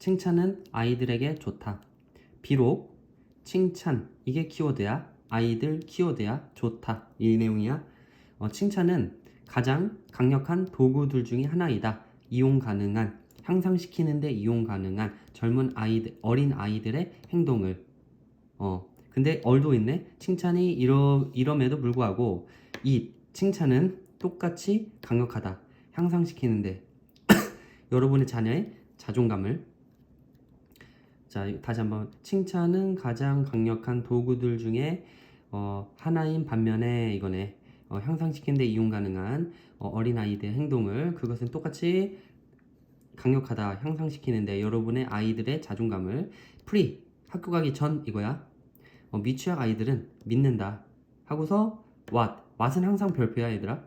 칭찬은 아이들에게 좋다. 비록 칭찬 이게 키워드야. 아이들 키워드야. 좋다. 이 내용이야. 어, 칭찬은 가장 강력한 도구들 중에 하나이다. 이용 가능한 향상시키는데 이용 가능한 젊은 아이들 어린 아이들의 행동을 어 근데 얼도 있네. 칭찬이 이러 이럼에도 불구하고 이 칭찬은 똑같이 강력하다. 향상시키는데 여러분의 자녀의 자존감을 자 다시 한번 칭찬은 가장 강력한 도구들 중에 어, 하나인 반면에 이거네. 어, 향상시키는데 이용 가능한 어, 린 아이들의 행동을 그것은 똑같이 강력하다 향상시키는데 여러분의 아이들의 자존감을 프리 학교 가기 전 이거야. 어, 미취학 아이들은 믿는다. 하고서 what? what은 항상 별표야 얘들아.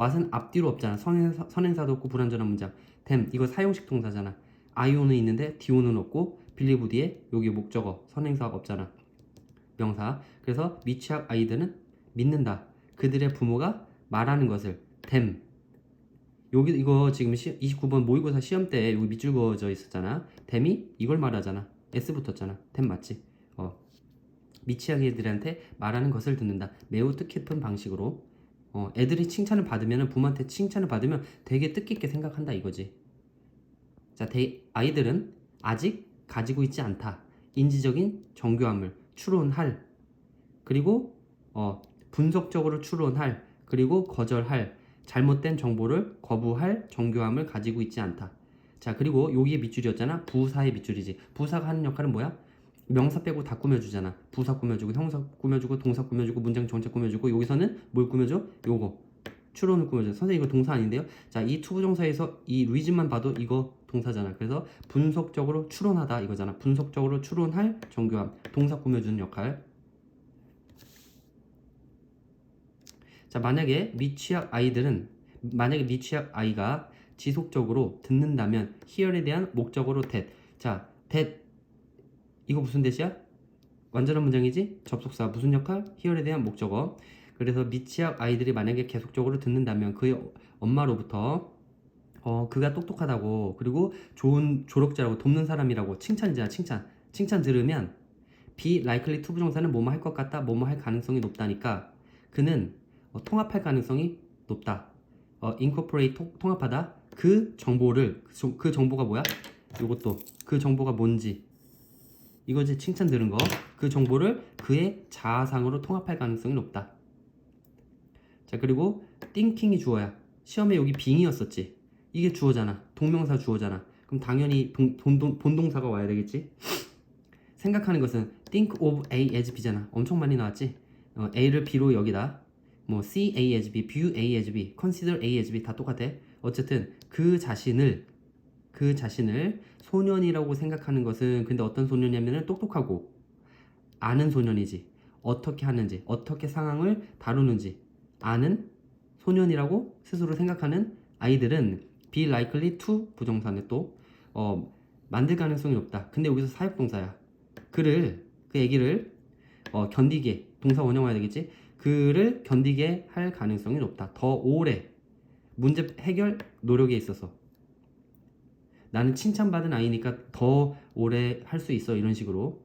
what은 앞뒤로 없잖아. 선행사, 선행사도 없고 불완전한 문장. them 이거 사용식 동사잖아. i오는 있는데 do는 없고 뒤에 여기 목적어 선행사가 없잖아. 명사. 그래서 미취학 아이들은 믿는다. 그들의 부모가 말하는 것을 them. 여기 이거 지금 시, 29번 모의고사 시험 때 여기 밑줄 그어져 있었잖아. them이 이걸 말하잖아. s 붙었잖아. them 맞지? 어. 미취학 애들한테 말하는 것을 듣는다. 매우 뜻깊은 방식으로. 어, 애들이 칭찬을 받으면 부모한테 칭찬을 받으면 되게 뜻깊게 생각한다 이거지. 자 대, 아이들은 아직 가지고 있지 않다 인지적인 정교함을 추론할 그리고 어, 분석적으로 추론할 그리고 거절할 잘못된 정보를 거부할 정교함을 가지고 있지 않다. 자 그리고 여기에 밑줄이었잖아. 부사의 밑줄이지. 부사가 하는 역할은 뭐야? 명사 빼고 다 꾸며주잖아. 부사 꾸며주고 형사 꾸며주고 동사 꾸며주고 문장 전체 꾸며주고 여기서는 뭘 꾸며줘? 요거 추론을 꾸며줘. 선생님 이거 동사 아닌데요? 자 이 투부정사에서 이 리즘만 봐도 이거 동사잖아. 그래서 분석적으로 추론하다 이거잖아. 분석적으로 추론할 정교함. 동사 꾸며주는 역할. 자 만약에 미취학 아이들은 만약에 미취학 아이가 지속적으로 듣는다면 hear에 대한 목적어로 that 자 that 이거 무슨 대시야? 완전한 문장이지? 접속사 무슨 역할? hear에 대한 목적어 그래서 미취학 아이들이 만약에 계속적으로 듣는다면 그의 엄마로부터 어 그가 똑똑하다고 그리고 좋은 졸업자라고 돕는 사람이라고 칭찬이잖아 칭찬 칭찬 들으면 be likely to 부정사는 뭐뭐 할 것 같다 뭐뭐 할 가능성이 높다니까 그는 어, 통합할 가능성이 높다. 어, 통, 통합하다. 그 정보를 그, 정- 그 정보가 뭐야? 이것도 그 정보가 뭔지 이거지 칭찬 들은 거. 그 정보를 그의 자아상으로 통합할 가능성이 높다. 자 그리고 thinking이 주어야. 시험에 여기 being이었었지. 이게 주어잖아. 동명사 주어잖아. 그럼 당연히 동, 본, 동, 본동사가 와야 되겠지. 생각하는 것은 think of A as B잖아. 엄청 많이 나왔지. 어, A를 B로 여기다. 뭐 see A as B, view A as B, consider A as B 다 똑같아. 어쨌든 그 자신을 그 자신을 소년이라고 생각하는 것은 근데 어떤 소년이냐면은 똑똑하고 아는 소년이지. 어떻게 하는지, 어떻게 상황을 다루는지 아는 소년이라고 스스로 생각하는 아이들은 be likely to 부정사네 또 어, 만들 가능성이 높다. 근데 여기서 사역동사야. 그를 그 애기를 어, 견디게 동사 원형 와야 되겠지. 그를 견디게 할 가능성이 높다. 더 오래 문제 해결 노력에 있어서 나는 칭찬받은 아이니까 더 오래 할 수 있어 이런 식으로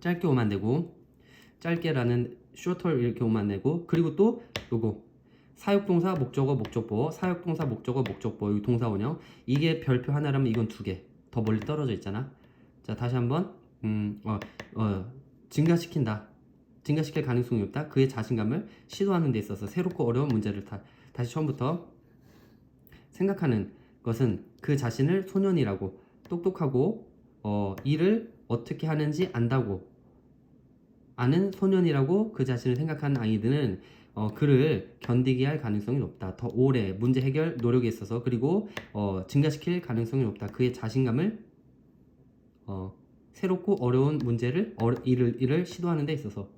짧게 오면 안 되고 짧게라는 shorter 이렇게 안 되고 그리고 또 요거. 사역동사 목적어 목적보 사역동사 목적어 목적보 여기 동사 원형. 이게 별표 하나라면 이건 두 개. 더 멀리 떨어져 있잖아. 자 다시 한번. 음, 어, 어, 증가시킨다. 증가시킬 가능성이 없다. 그의 자신감을 시도하는 데 있어서 새롭고 어려운 문제를 다, 다시 처음부터. 생각하는 것은 그 자신을 소년이라고 똑똑하고 어, 일을 어떻게 하는지 안다고 아는 소년이라고 그 자신을 생각하는 아이들은 어, 그를 견디게 할 가능성이 높다. 더 오래 문제 해결 노력에 있어서 그리고 어, 증가시킬 가능성이 높다. 그의 자신감을 어, 새롭고 어려운 문제를 어, 일을 일을 시도하는 데 있어서.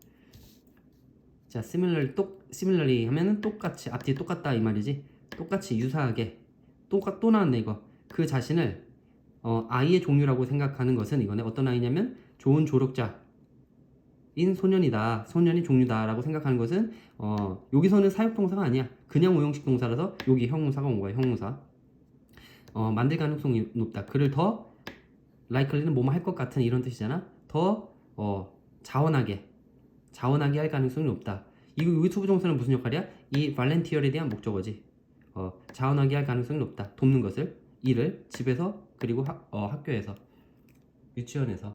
자 similarly 똑 similarly 하면은 똑같이 앞뒤 똑같다 이 말이지. 똑같이 유사하게. 똑같 또 나왔네 이거. 그 자신을 어, 아이의 종류라고 생각하는 것은 이거네. 어떤 아이냐면 좋은 졸업자 인 소년이다 소년이 종류다라고 생각하는 것은 어, 여기서는 사역동사가 아니야 그냥 오형식 동사라서 여기 형용사가 온 거야 형용사 어, 만들 가능성이 높다. 그를 더 likely는 뭐뭐 할 것 같은 이런 뜻이잖아. 더 어, 자원하게 자원하게 할 가능성이 높다. 이거 여기 투부정사는 무슨 역할이야? 이 volunteer에 대한 목적어지. 어, 자원하게 할 가능성이 높다. 돕는 것을 일을 집에서 그리고 학, 어, 학교에서 유치원에서